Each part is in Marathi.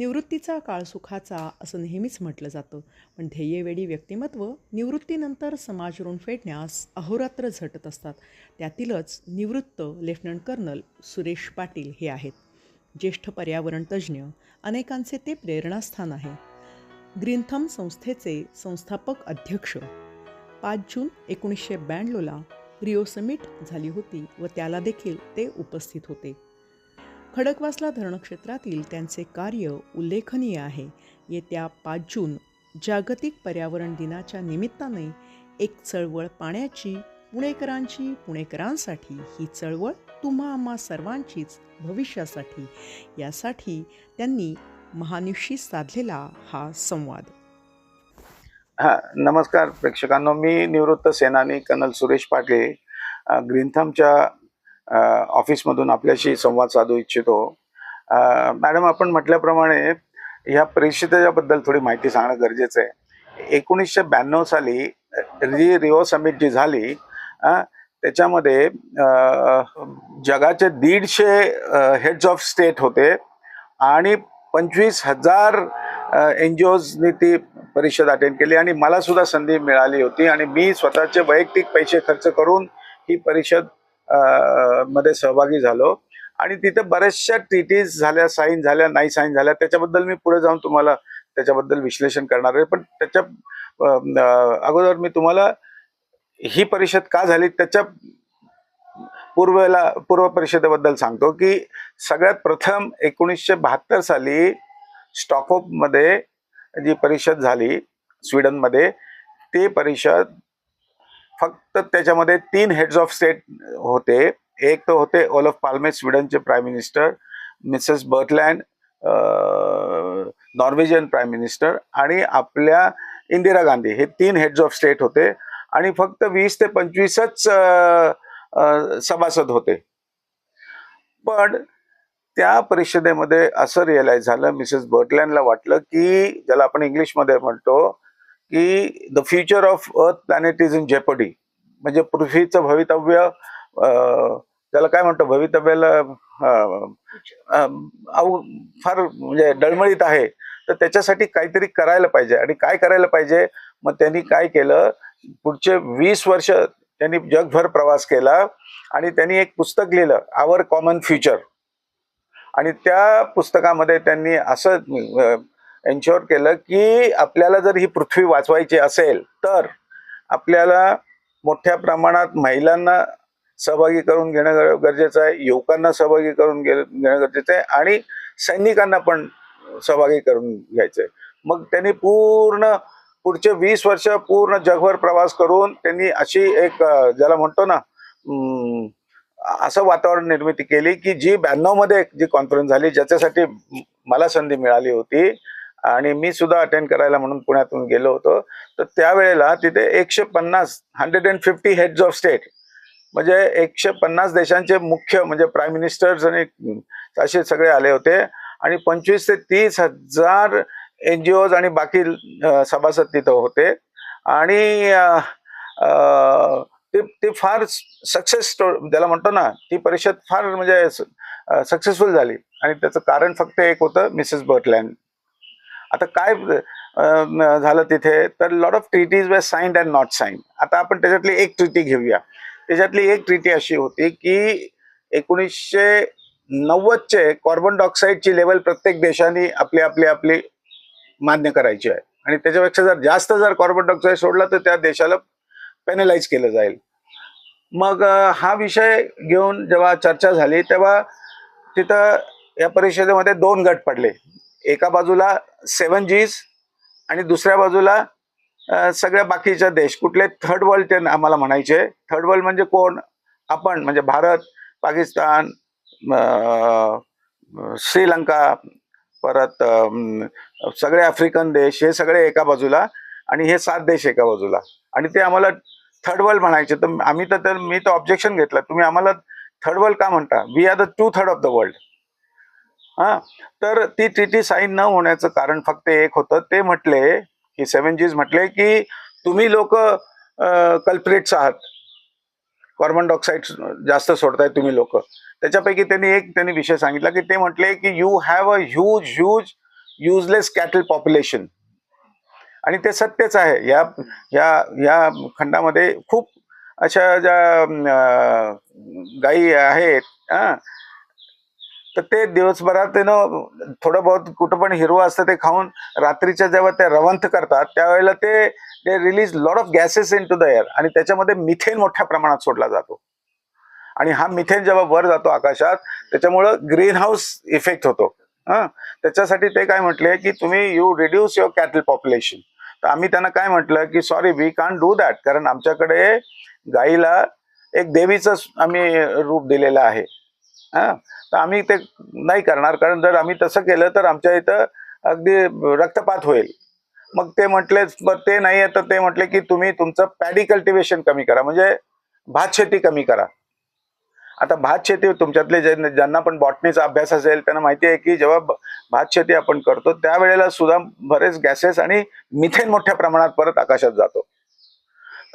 निवृत्तीचा काळ सुखाचा असं नेहमीच म्हटलं जातं. पण ध्येयवेडी व्यक्तिमत्व निवृत्तीनंतर समाज ऋण फेडण्यास अहोरात्र झटत असतात. त्यातीलच निवृत्त लेफ्टनंट कर्नल सुरेश पाटील हे आहेत. ज्येष्ठ पर्यावरण तज्ज्ञ अनेकांचे ते प्रेरणास्थान आहे. ग्रीनथम संस्थेचे संस्थापक अध्यक्ष. पाच जून एकोणीसशे ब्याण्णवला रिओ समिट झाली होती व त्याला देखील ते उपस्थित होते. खडकवासला धरणक्षेत्रातील त्यांचे कार्य उल्लेखनीय आहे. येत्या पाच जून जागतिक पर्यावरण दिनाच्या निमित्ताने एक चळवळ पाण्याची पुणेकरांची पुणेकरांसाठी ही चळवळ तुम्हा आम्हा सर्वांचीच भविष्यासाठी. यासाठी त्यांनी महानिशी साधलेला हा संवाद. हा नमस्कार प्रेक्षकांनो. मी निवृत्त सेनानी कर्नल सुरेश पाटील ग्रीनथमच्या ऑफिसमधून आपल्याशी संवाद साधू इच्छितो. मॅडम आपण म्हटल्याप्रमाणे ह्या परिषदेच्याबद्दल थोडी माहिती सांगणं गरजेचं आहे. एकोणीसशे ब्याण्णव साली जी रिओ समिट जी झाली त्याच्यामध्ये जगाचे दीडशे हेड्स ऑफ स्टेट होते आणि पंचवीस हजार एन जी ओजनी ती परिषद अटेंड केली आणि मला सुद्धा संधी मिळाली होती आणि मी स्वतःचे वैयक्तिक पैसे खर्च करून ही परिषद मध्ये सहभागी झालो. आणि तिथे बऱ्याचशा टीटीज झाल्या साईन झाल्या नाही साईन झाल्या त्याच्याबद्दल मी पुढे जाऊन तुम्हाला त्याच्याबद्दल विश्लेषण करणार आहे. पण त्याच्या अगोदर मी तुम्हाला ही परिषद का झाली? त्याच्या पूर्वेला पूर्व परिषदेबद्दल सांगतो की सगळ्यात प्रथम एकोणीसशे बहात्तर साली स्टॉकहोपमध्ये जी परिषद झाली स्वीडनमध्ये ती परिषद फक्त त्याच्यामध्ये तीन हेड्स ऑफ स्टेट होते. एक तर होते ओलफ पाल्मे स्वीडनचे prime minister Mrs Brundtland Norwegian prime minister आणि आपल्या इंदिरा गांधी. हे तीन हेड्स ऑफ स्टेट होते आणि फक्त वीस ते पंचवीसच सभासद होते. पण त्या परिषदेमध्ये असं रिअलाइज झालं मिसेस बर्टलँडला वाटलं की ज्याला आपण इंग्लिशमध्ये म्हणतो की the future of earth planet is in jeopardy म्हणजे पृथ्वीचं भवितव्य त्याला काय म्हणतो? भवितव्याला अव- फार म्हणजे डळमळीत आहे. तर त्याच्यासाठी काहीतरी करायला पाहिजे. आणि काय करायला पाहिजे? मग त्यांनी काय केलं? पुढचे वीस वर्ष त्यांनी जगभर प्रवास केला आणि त्यांनी एक पुस्तक लिहिलं आवर कॉमन फ्युचर आणि त्या पुस्तकामध्ये त्यांनी असं एन्श्युअर केलं की आपल्याला जर ही पृथ्वी वाचवायची असेल तर आपल्याला मोठ्या प्रमाणात महिलांना सहभागी करून घेणं गरजेचं आहे युवकांना सहभागी करून घे- घेणं गरजेचं आहे आणि सैनिकांना पण सहभागी करून घ्यायचं आहे. मग त्यांनी पूर्ण पुढचे वीस वर्ष पूर्ण जगभर प्रवास करून त्यांनी अशी एक ज्याला म्हणतो ना असं वातावरण निर्मिती केली की जी ब्याण्णवमध्ये जी कॉन्फरन्स झाली ज्याच्यासाठी मला संधी मिळाली होती आणि मी सुद्धा अटेंड करायला म्हणून पुण्यातून गेलो होतो. तर त्यावेळेला तिथे एकशे पन्नास hundred and fifty heads of state म्हणजे एकशे पन्नास देशांचे मुख्य म्हणजे प्राईम मिनिस्टर्स आणि असे सगळे आले होते. आणि पंचवीस ते तीस हजार एन जी ओज आणि बाकी सभासद तिथं होते. आणि ते ते फार सक्सेस ज्याला म्हणतो ना ती परिषद फार म्हणजे सक्सेसफुल झाली. आणि त्याचं कारण फक्त एक होतं मिसेस बर्टलँड आता काय झालं तिथे? तर lot of treaties were signed and not sign आता आपण त्याच्यातली एक ट्रिटी घेऊया. त्याच्यातली एक ट्रिटी अशी होती की एकोणीसशे नव्वदचे कार्बन डायऑक्साईडची लेवल प्रत्येक देशाने आपली आपली आपली मान्य करायची आहे. आणि त्याच्यापेक्षा जर जास्त जर कार्बन डायऑक्साईड सोडला तर त्या देशाला पॅनलाइज केलं जाईल. मग हा विषय घेऊन जेव्हा चर्चा झाली तेव्हा तिथं या परिषदेमध्ये दोन गट पडले. एका बाजूला सेवन जीज आणि दुसऱ्या बाजूला सगळ्या बाकीच्या देश. कुठले थर्ड वर्ल्ड ते आम्हाला म्हणायचे. थर्ड वर्ल्ड म्हणजे कोण? आपण म्हणजे भारत पाकिस्तान श्रीलंका परत सगळे आफ्रिकन देश हे सगळे एका बाजूला आणि हे सात देश एका बाजूला. आणि ते आम्हाला थर्ड वर्ल्ड म्हणायचे. तर आम्ही तर मी तर ऑब्जेक्शन घेतलं. तुम्ही आम्हाला थर्ड वर्ल्ड का म्हणता? We are the two third of the world हा? तर ती ट्रिटी साईन न होण्याचं कारण फक्त एक होतं. ते म्हटले की सेवन जीज म्हटले की तुम्ही लोक कल्प्रेट्स आहात. कार्बन डायऑक्साईड जास्त सोडताय तुम्ही लोक. त्याच्यापैकी त्यांनी एक त्यांनी विषय सांगितला की ते म्हटले की you have a huge huge useless cattle population आणि ते सत्यच आहे. या या या खंडामध्ये खूप अशा ज्या गाई गायी आहेत हा, तर ते दिवसभरात थोडं बहुत कुठं पण हिरवं असतं ते खाऊन रात्रीच्या जेव्हा ते रवंथ करतात त्यावेळेला ते ते release lot of gases into the air आणि त्याच्यामध्ये मिथेन मोठ्या प्रमाणात सोडला जातो. आणि हा मिथेन जेव्हा वर जातो आकाशात त्याच्यामुळं ग्रीन हाऊस इफेक्ट होतो. हां? त्याच्यासाठी ते काय म्हटले की तुम्ही you reduce your cattle population तर आम्ही त्यांना काय म्हटलं की sorry we can do that कारण आमच्याकडे गाईला एक देवीचं आम्ही रूप दिलेलं आहे. हा? तर आम्ही ते नाही करणार. कारण जर आम्ही तसं केलं तर आमच्या इथं अगदी रक्तपात होईल. मग ते म्हटले ते नाही आहे तर ते म्हटले की तुम्ही तुमचं पॅडी कल्टिवेशन कमी करा. म्हणजे भात शेती कमी करा. आता भात शेती तुमच्यातले जे ज्यांना पण बॉटनीचा अभ्यास असेल त्यांना माहिती आहे की जेव्हा भात शेती आपण करतो त्यावेळेला सुद्धा बरेच गॅसेस आणि मिथेन मोठ्या प्रमाणात परत आकाशात जातो.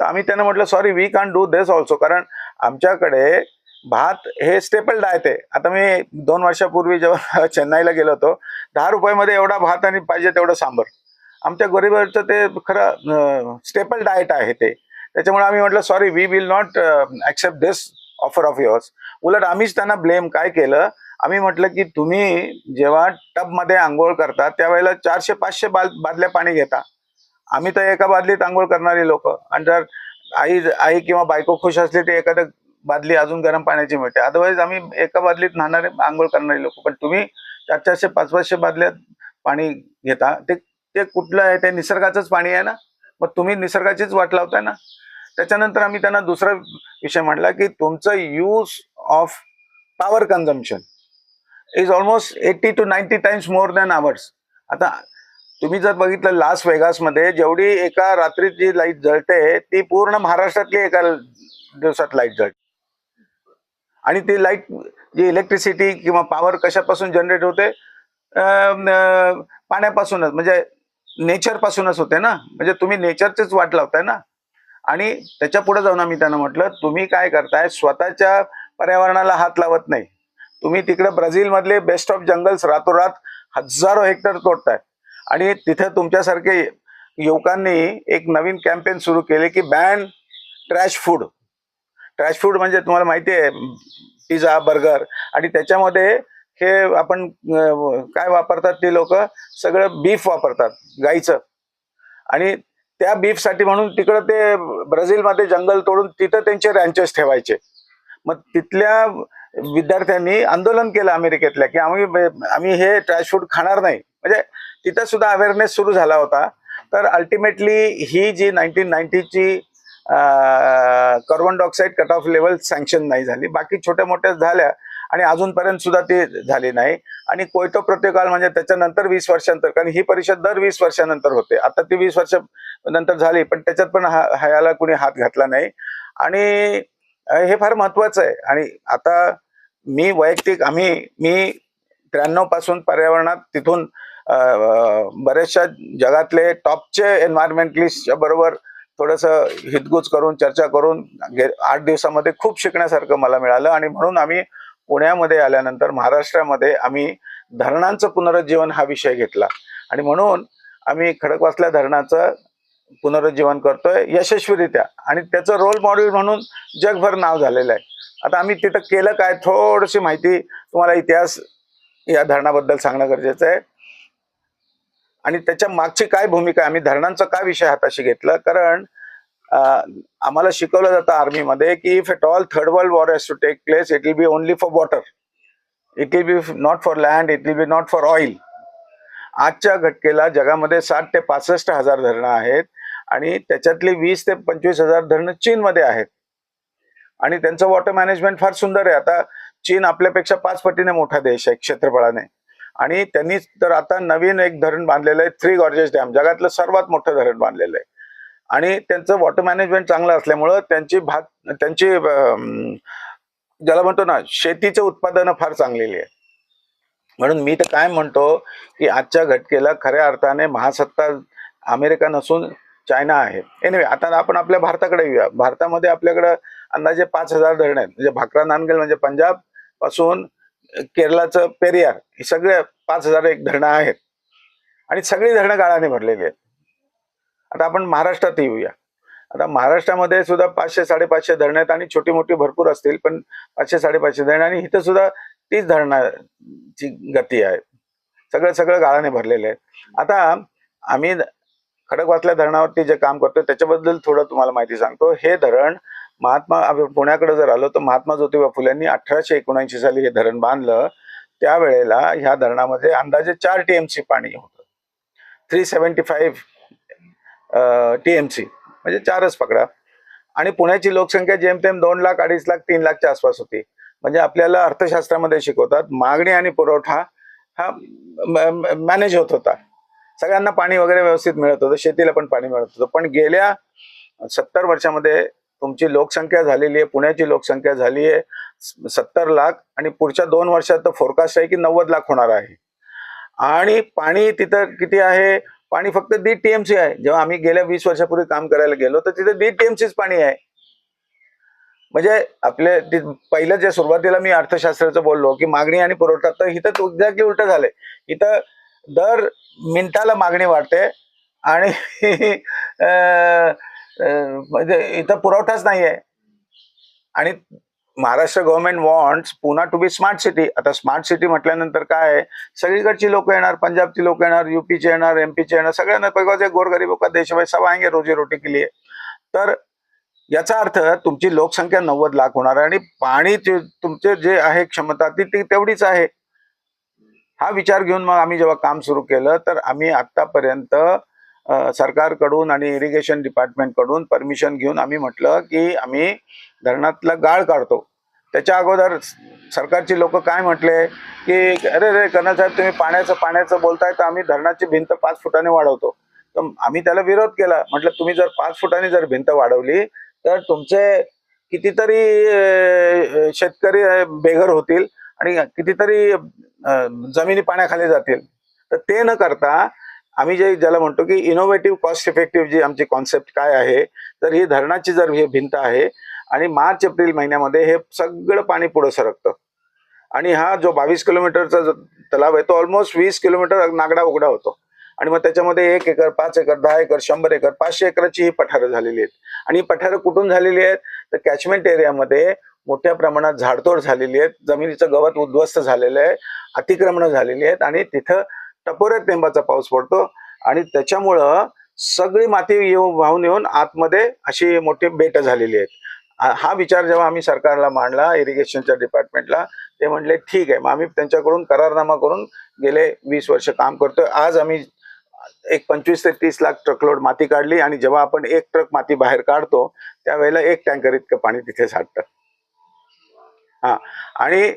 तर आम्ही त्यांना म्हटलं sorry we can do this also कारण आमच्याकडे भात हे स्टेपल डायट आहे आता मी दोन वर्षापूर्वी जेव्हा चेन्नईला गेलो होतो दहा रुपयामध्ये एवढा भात आणि पाहिजे तेवढं सांबर. आमच्या गरिबाचं ते खरं स्टेपल डाएट आहे ते. त्याच्यामुळे आम्ही म्हटलं sorry we will not accept this offer of yours उलट आम्हीच त्यांना ब्लेम काय केलं? आम्ही म्हटलं की तुम्ही जेव्हा टबमध्ये आंघोळ करता त्यावेळेला चारशे पाचशे बाल बादल्या पाणी घेता. आम्ही तर एका बादलीत आंघोळ करणारी लोक. आणि जर आई आई किंवा बायको खुश असली तर एखादं बादली अजून गरम पाण्याची मिळते. अदरवाईज आम्ही एका बादलीत न्हाणारे आंघोळ करणारे लोक. पण तुम्ही चार चारशे पाच पाचशे बादल्यात पाणी घेता. ते ते कुठलं आहे? ते निसर्गाचंच पाणी आहे ना? मग तुम्ही निसर्गाचीच वाट लावताय ना? त्याच्यानंतर आम्ही त्यांना दुसरा विषय म्हटला की तुमचं use of power consumption is almost eighty two ninety times more than ours आता तुम्ही जर बघितलं लास वेगासमध्ये जेवढी एका रात्रीत जी लाइट जळते ती पूर्ण महाराष्ट्रातली एका दिवसात लाइट जळते. आणि ती लाइट जी इलेक्ट्रिसिटी किंवा पॉवर कशापासून जनरेट होते? पाण्यापासूनच म्हणजे नेचरपासूनच होते ना? म्हणजे तुम्ही नेचरचीच वाट लावताय ना? आणि त्याच्या पुढे जाऊन आम्ही त्यांना म्हटलं तुम्ही काय करताय? स्वतःच्या पर्यावरणाला हात लावत नाही. तुम्ही तिकडे ब्राझीलमधले बेस्ट ऑफ जंगल्स रातोरात हजारो हेक्टर तोडताय. आणि तिथे तुमच्यासारखे युवकांनी एक नवीन कॅम्पेन सुरू केले की ban trash food trash food म्हणजे तुम्हाला माहिती आहे पिझ्झा बर्गर आणि त्याच्यामध्ये हे आपण काय वापरतात ते लोक? सगळं बीफ वापरतात गाईचं. आणि त्या बीफसाठी म्हणून तिकडं ते ब्राझीलमध्ये जंगल तोडून तिथं त्यांचे रँचेस ठेवायचे. मग तिथल्या विद्यार्थ्यांनी आंदोलन केलं अमेरिकेतल्या की आम्ही आम्ही हे ट्रॅश फूड खाणार नाही. म्हणजे तिथं सुद्धा अवेअरनेस सुरू झाला होता. तर अल्टिमेटली ही जी nineteen नाईन्टीची carbon dioxide cut off level sanction नाही झाली. बाकी छोट्या मोठ्या झाल्या आणि अजूनपर्यंत सुद्धा ती झाली नाही. आणि कोयतो प्रत्येकाल म्हणजे त्याच्यानंतर वीस वर्षांतर कारण ही परिषद दर वीस वर्षानंतर होते. आता ती वीस वर्ष नंतर झाली पण त्याच्यात पण हा ह्याला कुणी हात घातला नाही. आणि हे फार महत्वाचं आहे. आणि आता मी वैयक्तिक आम्ही मी त्र्याण्णवपासून पर्यावरणात तिथून बऱ्याचशा जगातले टॉपचे एन्व्हायरमेंटलिस्टच्या बरोबर थोडंसं हितगुज करून चर्चा करून आठ दिवसामध्ये खूप शिकण्यासारखं मला मिळालं आणि म्हणून आम्ही पुण्यामध्ये आल्यानंतर महाराष्ट्रामध्ये आम्ही धरणांचं पुनरुज्जीवन हा विषय घेतला. आणि म्हणून आम्ही खडकवासल्या धरणाचं पुनरुज्जीवन करतोय यशस्वीरित्या. आणि त्याचं रोल मॉडेल म्हणून जगभर नाव झालेलं आहे. आता आम्ही तिथं केलं काय? थोडीशी माहिती तुम्हाला इतिहास या धरणाबद्दल सांगणं गरजेचं आहे. आणि त्याच्या मागची काय भूमिका आहे? आम्ही धरणांचा काय विषय हाताशी घेतला? कारण आम्हाला शिकवलं जातं आर्मीमध्ये की if at all third world war has to take place it will be only for water it will be not for land it will be not for oil आजच्या घटकेला जगामध्ये साठ ते पासष्ट हजार धरणं आहेत आणि त्याच्यातली वीस ते पंचवीस हजार धरणं चीनमध्ये आहेत. आणि त्यांचं वॉटर मॅनेजमेंट फार सुंदर आहे. आता चीन आपल्यापेक्षा पाच पटीने मोठा देश आहे क्षेत्रफळाने. आणि त्यांनी तर आता नवीन एक धरण बांधलेलं आहे थ्री गॉर्जेस डॅम जगातलं सर्वात मोठं धरण बांधलेलं आहे. आणि त्यांचं वॉटर मॅनेजमेंट चांगलं असल्यामुळं त्यांची भात त्यांची ज्याला म्हणतो ना शेतीचे उत्पादनं फार चांगलेली आहे म्हणून मी तर काय म्हणतो की आजच्या घटकेला खऱ्या अर्थाने महासत्ता अमेरिका नसून चायना आहे. एनिवे आता आपण आपल्या भारताकडे येऊया. भारतामध्ये आपल्याकडं अंदाजे पाच हजार धरण आहेत. म्हणजे भाकरा नानगल म्हणजे पंजाबपासून केरळाचं पेरियार हे सगळे पाच हजार एक धरणं आहेत. आणि सगळी धरणं गाळाने भरलेली आहेत. आता आपण महाराष्ट्रात येऊया. आता महाराष्ट्रामध्ये सुद्धा पाचशे साडेपाचशे धरणं आहेत आणि छोटी मोठी भरपूर असतील पण पाचशे साडेपाचशे धरणं आणि इथं सुद्धा तीच धरणाची गती आहे. सगळं सगळं गाळाने भरलेलं आहे आता आम्ही खडकवासल्या धरणावरती जे काम करतो त्याच्याबद्दल थोडं तुम्हाला माहिती सांगतो. हे धरण महात्मा पुण्याकडे जर आलो तर महात्मा ज्योतिबा फुलेंनी अठराशे एकोणऐंशी साली हे धरण बांधलं. त्यावेळेला ह्या धरणामध्ये अंदाजे चार टीएमसी पाणी होतं. थ्री सेवन्टी फाईव्ह टीएमसी म्हणजे चारच पकडा. आणि पुण्याची लोकसंख्या जेमतेम दोन लाख अडीच लाख तीन लाखच्या आसपास होती. म्हणजे आपल्याला अर्थशास्त्रामध्ये शिकवतात मागणी आणि पुरवठा हा मॅनेज होत होता. सगळ्यांना पाणी वगैरे व्यवस्थित मिळत होतं शेतीला पण पाणी मिळत होतं. पण गेल्या सत्तर वर्षामध्ये तुमची लोकसंख्या झालेली आहे पुण्याची लोकसंख्या झाली आहे सत्तर लाख आणि पुढच्या दोन वर्षात तर फोरकास्ट आहे की नव्वद लाख होणार आहे. आणि पाणी तिथं किती आहे? पाणी फक्त दीड टीएमसी आहे. जेव्हा आम्ही गेल्या वीस वर्षापूर्वी काम करायला गेलो तर तिथे दीड टीएमसीच पाणी आहे. म्हणजे आपले पहिलं जे सुरुवातीला मी अर्थशास्त्राचं बोललो की मागणी आणि पुरवठा तर इथं एक्झॅक्टली उलट झालंय. इथं दर मिनिटाला मागणी वाढते आणि अं, म्हणजे इथं पुरवठाच नाही आहे आणि महाराष्ट्र गव्हर्नमेंट वॉन्ट्स पुन्हा टू बी स्मार्ट सिटी आता स्मार्ट सिटी म्हटल्यानंतर काय आहे? सगळीकडची लोक येणार पंजाबची लोक येणार युपीचे येणार एमपीचे येणार सगळ्यांना बिकॉज गोरगरीबों का देश सब आएंगे रोजी रोटी के तर याचा अर्थ तुमची लोकसंख्या नव्वद लाख होणार आहे आणि पाणी तुमचे जे आहे क्षमता ती ती तेवढीच आहे. हा विचार घेऊन मग आम्ही जेव्हा काम सुरू केलं तर आम्ही आतापर्यंत सरकारकडून आणि इरिगेशन डिपार्टमेंटकडून परमिशन घेऊन आम्ही म्हटलं की आम्ही धरणातला गाळ काढतो. त्याच्या अगोदर सरकारची लोक काय म्हटले की अरे रे साहेब तुम्ही पाण्याचं पाण्याचं बोलताय तर आम्ही धरणाची भिंत पाच फुटाने वाढवतो. तर आम्ही त्याला विरोध केला. म्हटलं तुम्ही जर पाच फुटाने जर भिंत वाढवली तर तुमचे कितीतरी शेतकरी बेघर होतील आणि कितीतरी जमिनी पाण्याखाली जातील. तर ते न करता आम्ही जे ज्याला म्हणतो की इनोव्हेटिव्ह कॉस्ट इफेक्टिव्ह जी आमची कॉन्सेप्ट काय आहे तर ही धरणाची जर ही भिंत आहे आणि मार्च एप्रिल महिन्यामध्ये हे सगळं पाणी पुढे सरकतं. आणि हा जो बावीस किलोमीटरचा जो तलाव आहे तो ऑलमोस्ट वीस किलोमीटर नागडा उघडा होतो. आणि मग त्याच्यामध्ये एक एकर पाच एकर दहा एकर शंभर एकर पाचशे एकराची ही पठारं झालेली आहेत. आणि ही पठारं कुठून झालेली आहेत? तर कॅचमेंट एरियामध्ये मोठ्या प्रमाणात झाडतोड झालेली आहेत. जमिनीचं गवत उद्ध्वस्त झालेलं आहे. अतिक्रमणं झालेली आहेत. आणि तिथं टपोऱ्यात नेंबाचा पाऊस पडतो. आणि त्याच्यामुळं सगळी माती येऊन वाहून येऊन आतमध्ये अशी मोठी बेट झालेली आहेत. हा- विचार जेव्हा आम्ही सरकारला मांडला इरिगेशनच्या डिपार्टमेंटला ते म्हणले ठीक आहे मग आम्ही त्यांच्याकडून करारनामा करून गेले वीस वर्ष काम करतोय. आज आम्ही एक पंचवीस ते तीस लाख ट्रकलोड माती काढली आणि जेव्हा आपण एक ट्रक माती बाहेर काढतो त्यावेळेला एक टँकर इतकं पाणी तिथे साठतं. हा. आणि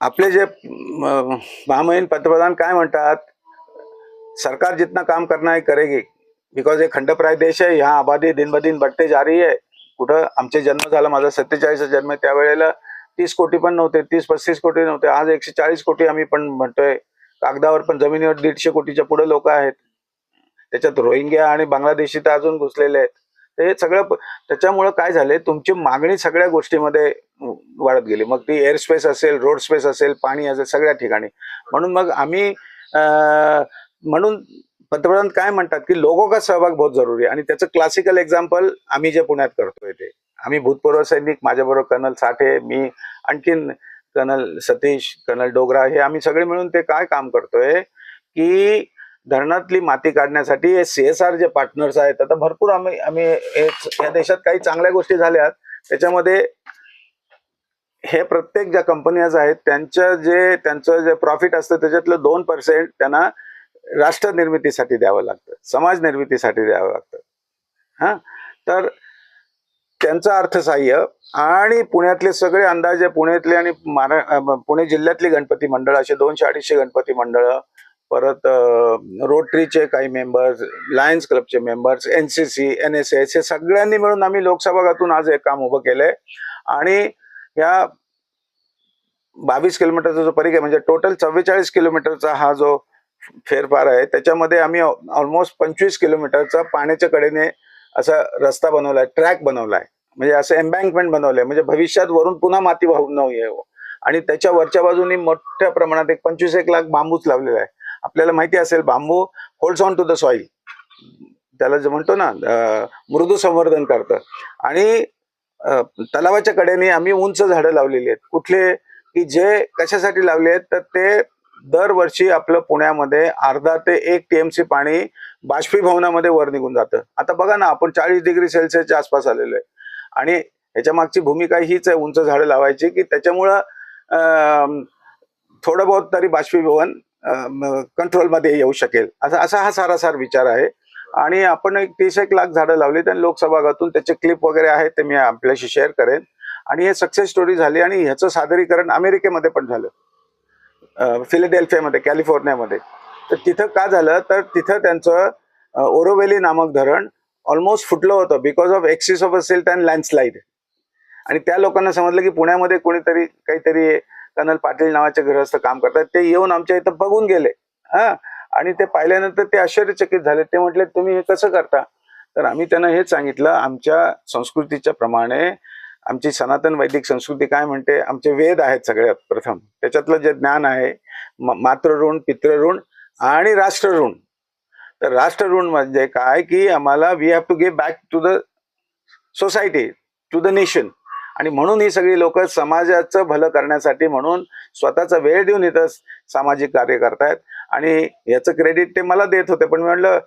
आपले जे म, महामहिम पंतप्रधान काय म्हणतात? सरकार जितना काम करना है करेगी. बिकॉज हे खंडप्राय देश आहे ह्या आबादी दिन ब दिन बढ़ते जा रही आहे कुठं आमचे जन्म झाला माझा सत्तेचाळीस जन्म आहे त्यावेळेला तीस कोटी पण नव्हते तीस पस्तीस कोटी नव्हते आज एकशे चाळीस कोटी आम्ही पण म्हणतोय. कागदावर पण जमिनीवर दीडशे कोटीच्या पुढे लोक आहेत. त्याच्यात रोहिंग्या आणि बांगलादेशी तर अजून घुसलेले आहेत. हे सगळं त्याच्यामुळं काय झालंय? तुमची मागणी सगळ्या गोष्टीमध्ये वाढत गेली. मग ती एअर स्पेस असेल रोड स्पेस असेल पाणी असेल सगळ्या ठिकाणी. म्हणून मग आम्ही म्हणून पंतप्रधान काय म्हणतात की लोगों का सहभाग बहुत जरुरी आहे. आणि त्याचं क्लासिकल एक्झाम्पल आम्ही जे पुण्यात करतोय ते. आम्ही भूतपूर्व सैनिक माझ्याबरोबर कर्नल साठे मी आणखीन कर्नल सतीश कर्नल डोगरा हे आम्ही सगळे मिळून ते काय काम करतोय की धरणातली माती काढण्यासाठी सी एस आर जे पार्टनर्स आहेत आता भरपूर आम्ही आम्ही या देशात काही चांगल्या गोष्टी झाल्यात. त्याच्यामध्ये हे प्रत्येक ज्या कंपन्याज आहेत त्यांच्या जे त्यांचं जे प्रॉफिट असतं त्याच्यातलं दोन पर्सेंट त्यांना राष्ट्र निर्मितीसाठी द्यावं लागतं. समाज निर्मितीसाठी द्यावं लागतं. हा? तर त्यांचं अर्थसहाय्य आणि पुण्यातले सगळे अंदाजे पुण्यातले आणि महारा पुणे जिल्ह्यातली गणपती मंडळ असे दोनशे अडीचशे गणपती मंडळ परत रोटरीचे काही मेंबर्स लायन्स क्लबचे members N C C N S S हे सगळ्यांनी मिळून आम्ही लोकसभागातून आज एक काम उभं केलंय. आणि या बावीस किलोमीटरचा जो परिघ आहे म्हणजे टोटल चव्वेचाळीस किलोमीटरचा हा जो फेरफार आहे त्याच्यामध्ये आम्ही ऑलमोस्ट पंचवीस किलोमीटरचा पाण्याच्या कडेने असा रस्ता बनवलाय ट्रॅक बनवलाय म्हणजे असं एम्बँकमेंट बनवलंय म्हणजे भविष्यात वरून पुन्हा माती वाहून न येऊ आणि त्याच्या वरच्या बाजूनी मोठ्या प्रमाणात एक पंचवीस एक लाख बांबूच लावलेला आहे आपल्याला माहिती असेल bamboo holds on to the soil त्याला जे म्हणतो ना मृदू संवर्धन करतं. आणि तलावाच्या कडेने आम्ही उंच झाडं लावलेली आहेत. कुठले की जे कशासाठी लावले आहेत तर ते दरवर्षी आपलं पुण्यामध्ये अर्धा ते एक टीएमसी पाणी बाष्पीभवनामध्ये वर निघून जातं. आता बघा ना आपण चाळीस डिग्री सेल्सिअसच्या आसपास आलेलो आहे. आणि ह्याच्या मागची भूमिका हीच आहे उंच झाडं लावायची की त्याच्यामुळं थोडं बहुत तरी बाष्पीभवन कंट्रोलमध्ये येऊ शकेल. असा असा हा सारासार विचार आहे. आणि आपण एक तीस एक लाख झाडं लावली आणि लोकसभागातून त्याचे क्लिप वगैरे आहेत ते मी आपल्याशी शेअर करेन. आणि हे सक्सेस स्टोरी झाली आणि ह्याचं सादरीकरण अमेरिकेमध्ये पण झालं. फिलेडेल्फियामध्ये कॅलिफोर्नियामध्ये तर तिथं का झालं? तर तिथं त्यांचं ओरोवेली नामक धरण ऑलमोस्ट फुटलं होतं because of excess of silt and landslide आणि त्या लोकांना समजलं की पुण्यामध्ये कोणीतरी काहीतरी कनल पाटील नावाचे गृहस्थ काम करतात. ते येऊन आमच्या इथं बघून गेले. हा? आणि ते पाहिल्यानंतर ते आश्चर्यचकित झाले. ते म्हटले तुम्ही हे कसं करता? तर आम्ही त्यांना हेच सांगितलं आमच्या संस्कृतीच्या प्रमाणे आमची सनातन वैदिक संस्कृती काय म्हणते? आमचे वेद आहेत सगळ्यात प्रथम. त्याच्यातलं जे ज्ञान आहे म- मातृऋण पितृऋण आणि राष्ट्रऋण. तर राष्ट्रऋण म्हणजे काय? की आम्हाला we have to give back to the society to the nation आणि म्हणून ही सगळी लोक समाजाचं भलं करण्यासाठी म्हणून स्वतःचा वेळ देऊन इथं सामाजिक कार्य करतायत. आणि याचं क्रेडिट ते मला देत होते. पण मी म्हटलं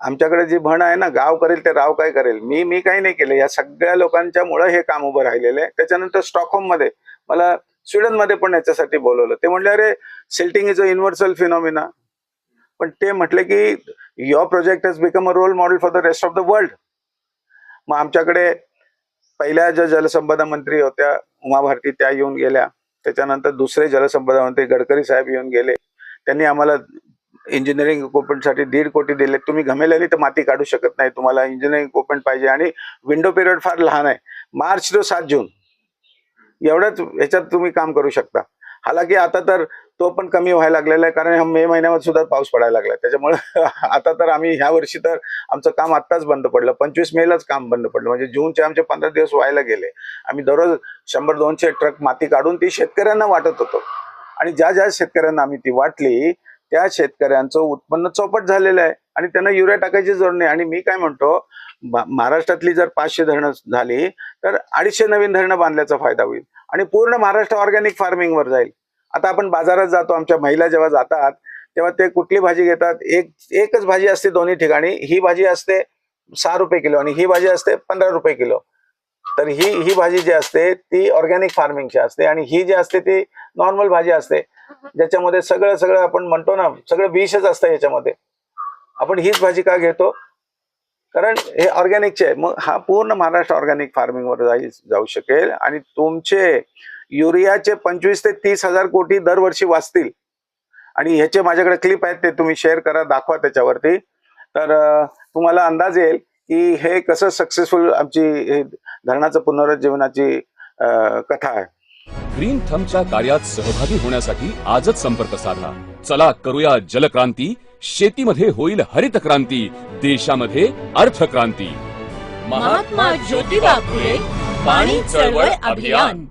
आमच्याकडे जी म्हण आहे ना गाव करेल ते राव काय करेल? मी मी काही नाही केलं. या सगळ्या लोकांच्या मुळे हे काम उभं राहिलेलं आहे. त्याच्यानंतर स्टॉकहोममध्ये मला स्वीडनमध्ये पण याच्यासाठी बोलवलं. ते म्हटलं अरे silting is a universal phenomena. पण ते म्हटले की your project has become a role model for the rest of the world मग आमच्याकडे पहिल्या ज्या जलसंपदा मंत्री होत्या उमा भारती त्या येऊन गेल्या. त्याच्यानंतर दुसरे जलसंपदा मंत्री गडकरी साहेब येऊन गेले. त्यांनी आम्हाला इंजिनिअरिंग इक्विपमेंटसाठी दीड कोटी दिले. तुम्ही घमेल्याने तर माती काढू शकत नाही. तुम्हाला इंजिनिअरिंग इक्विपमेंट पाहिजे. आणि विंडो पिरियड फार लहान आहे. मार्च टू सात जून. एवढ्याच ह्याच्यात तुम्ही काम करू शकता. हालाकी आता तर तो पण कमी व्हायला लागलेला आहे. कारण मे महिन्यामध्ये सुद्धा पाऊस पडायला लागलाय त्याच्यामुळे आता तर आम्ही ह्या वर्षी तर आमचं काम आत्ताच बंद पडलं. पंचवीस मेलाच काम बंद पडलं. म्हणजे जूनचे आमचे पंधरा दिवस व्हायला गेले. आम्ही दररोज शंभर दोनशे ट्रक माती काढून ती शेतकऱ्यांना वाटत होतो. आणि ज्या ज्या शेतकऱ्यांना आम्ही ती वाटली त्या शेतकऱ्यांचं उत्पन्न चौपट झालेलं आहे. आणि त्यांना युरिया टाकायची जरूर नाही. आणि मी काय म्हणतो महाराष्ट्रातली जर पाचशे धरणं झाली तर अडीचशे नवीन धरणं बांधल्याचा फायदा होईल. आणि पूर्ण महाराष्ट्र ऑर्गॅनिक फार्मिंगवर जाईल. आता आपण बाजारात जातो आमच्या महिला जेव्हा जातात तेव्हा ते कुठली भाजी घेतात? एक एकच भाजी असते दोन्ही ठिकाणी. ही भाजी असते सहा रुपये किलो आणि ही भाजी असते पंधरा रुपये किलो. तर ही ही भाजी जी असते ती ऑर्गॅनिक फार्मिंगची असते आणि ही जी असते ती नॉर्मल भाजी असते. ज्याच्यामध्ये सगळं सगळं आपण म्हणतो ना सगळं विषच असतं याच्यामध्ये आपण हीच भाजी का घेतो? कारण हे ऑर्गॅनिकचे आहे. मग हा पूर्ण महाराष्ट्र ऑर्गॅनिक फार्मिंगवर जाई जाऊ शकेल आणि तुमचे युरियाचे पंचवीस ते तीस हजार कोटी दरवर्षी वाचतील. आणि ह्याचे माझ्याकडे क्लिप आहेत ते तुम्ही शेअर करा दाखवा त्याच्यावरती. तर तुम्हाला अंदाज येईल. की हे कसं सक्सेसफुल आमची धरणाचं पुनरुज्जीवनाची कथा आहे. ग्रीन थंबच्या कार्यात सहभागी होण्यासाठी आजच संपर्क साधा चला करूया जलक्रांती. शेतीमध्ये होईल हरित क्रांती देशामध्ये अर्थक्रांती. महात्मा ज्योतिबा फुले पाणी चळवळ अभियान.